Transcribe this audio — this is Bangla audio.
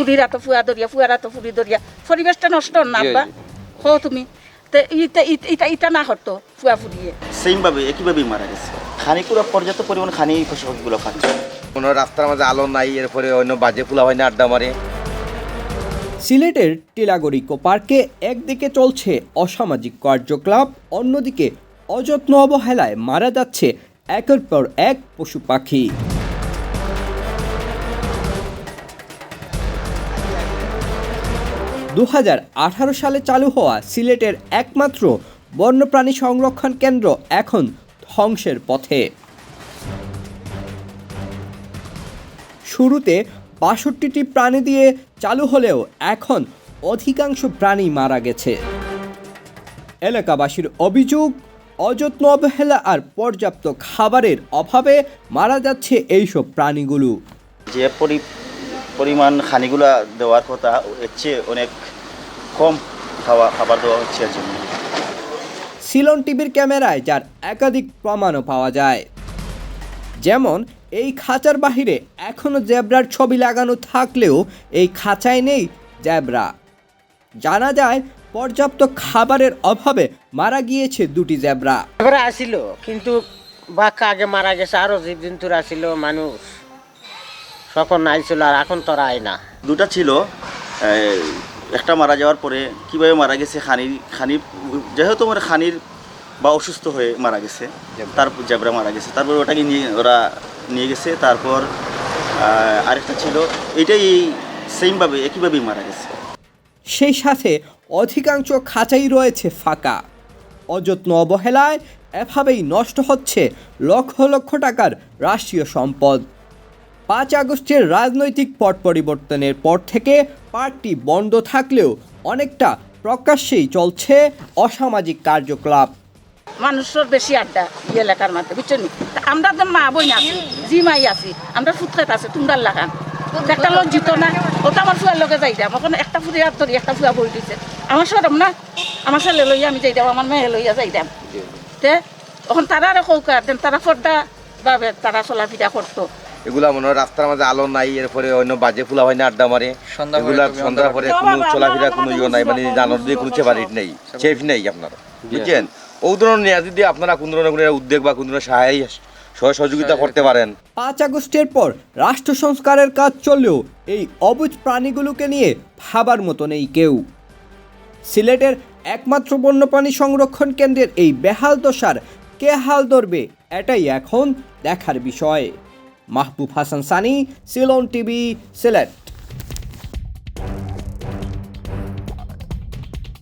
ফুরির এত ফুয়া দরিয়া ফুয়ার এত ফুরি দরিয়া। পরিবেশটা নষ্ট না আব্বা। হো তুমি। তে ইটা ইটা- না হতো ফুয়া ফুরিয়ে সেমভাবে একইভাবেই মারা গেছে। খানিকুরা পর্যাপ্ত পরিমাণ খানি এই পশু পাখিগুলো খাচ্ছে। কোনো রাস্তার মাঝে আলো নাই এরপরে অন্য বাজে ফুলা হয় না আড্ডা মারে। সিলেটের টিলাগড় পার্কে একদিকে চলছে অসামাজিক কার্যকলাপ অন্যদিকে অযত্ন অবহেলায় মারা যাচ্ছে একের পর এক পশু পাখি। দু হাজার আঠারো সালে চালু হওয়া সিলেটের একমাত্র বন্যপ্রাণী সংরক্ষণ কেন্দ্র এখন ধ্বংসের পথে। শুরুতে বাষট্টিটি প্রাণী দিয়ে চালু হলেও এখন অধিকাংশ প্রাণী মারা গেছে। এলাকাবাসীর অভিযোগ, অযত্ন অবহেলা আর পর্যাপ্ত খাবারের অভাবে মারা যাচ্ছে এইসব প্রাণীগুলো। যে পরিমাণ খানিগুলা দেওয়ার কথা এর চেয়ে অনেক কম খাওয়া খাবার দেওয়া হচ্ছে এর জন্য। সিলন টিভির ক্যামেরায় যার একাধিক প্রমাণও পাওয়া যায়। যেমন এই খাঁচার বাহিরে এখনও জেব্রার ছবি লাগানো থাকলেও এই খাঁচায় নেই জেব্রা। জানা যায় পর্যাপ্ত খাবারের অভাবে মারা গিয়েছে দুটি জেব্রা আসিল কিন্তু বাঘ আগে মারা গেছে আরও জীবজন্তুর আসিল মানুষ। তখন নাই আইছিল আর এখন তোরা আয় না। দুটা ছিল। একটা মারা যাওয়ার পরে কীভাবে মারা গেছে খানি খানি যেহেতু মানে খানির বা অসুস্থ হয়ে মারা গেছে তারপর জেবরা মারা গেছে তারপর ওটাকে নিয়ে ওরা নিয়ে গেছে তারপর আরেকটা ছিল। এটাই সেমভাবে একইভাবেই মারা গেছে। সেই সাথে অধিকাংশ খাঁচাই রয়েছে ফাঁকা। অযত্ন অবহেলায় এভাবেই নষ্ট হচ্ছে লক্ষ লক্ষ টাকার রাষ্ট্রীয় সম্পদ। পাঁচ আগস্টের রাজনৈতিক পট পরিবর্তনের পর থেকে পার্কটি বন্ধ থাকলেও অনেকটা প্রকাশ্যেই চলছে অসামাজিক কার্যকলাপ। মানুষের বেশি আড্ডা এই এলাকার মধ্যে বুঝছ আমরা তো মা বই আছি জি মাই আছি আমরা ফুটকাত আছে তোমরা লাগান। একটা লজ্জিত না ওটা আমার ফুয়ার লগে যাই দাম। এখন একটা ফুরি হাত ধরি একটা ফুয়া বই দিছে। আমার সরম না? আমার ছেলে লইয়া আমি যাই দাম আমার মেয়ে লইয়া যাই দাম। তে এখন তারা আর কৌকার দেন তারা ফর্দা বাবে তারা চলাফেরা করতো। এগুলা মনে হয় রাস্তার মাঝে আলো নাই এরপরে অন্য বাজে ফুলা হয় না আড্ডা মারে। সন্ধ্যা পরে এগুলা সন্ধ্যার পরে কোনো চলাফেরা কোনো ইয়ে নাই মানে জানোর দিয়ে কোনো সেপারেট নেই সেফ নেই আপনার। বুঝছেন? ও ধরনের নিয়ে যদি আপনারা কোন ধরনের কোনো উদ্যোগ বা কোন ধরনের সহায় সহ সহযোগিতা করতে পারেন। পাঁচ আগস্টের পর রাষ্ট্র সংস্কারের কাজ চললেও এই অবুজ প্রাণীগুলোকে নিয়ে ভাবার মতো নেই কেউ। সিলেটের একমাত্র বন্যপ্রাণী সংরক্ষণ কেন্দ্রের এই বেহাল দশার কে হাল ধরবে এটাই এখন দেখার বিষয়। মাহবুব হাসান সানি সিলন টিভি সিলেট।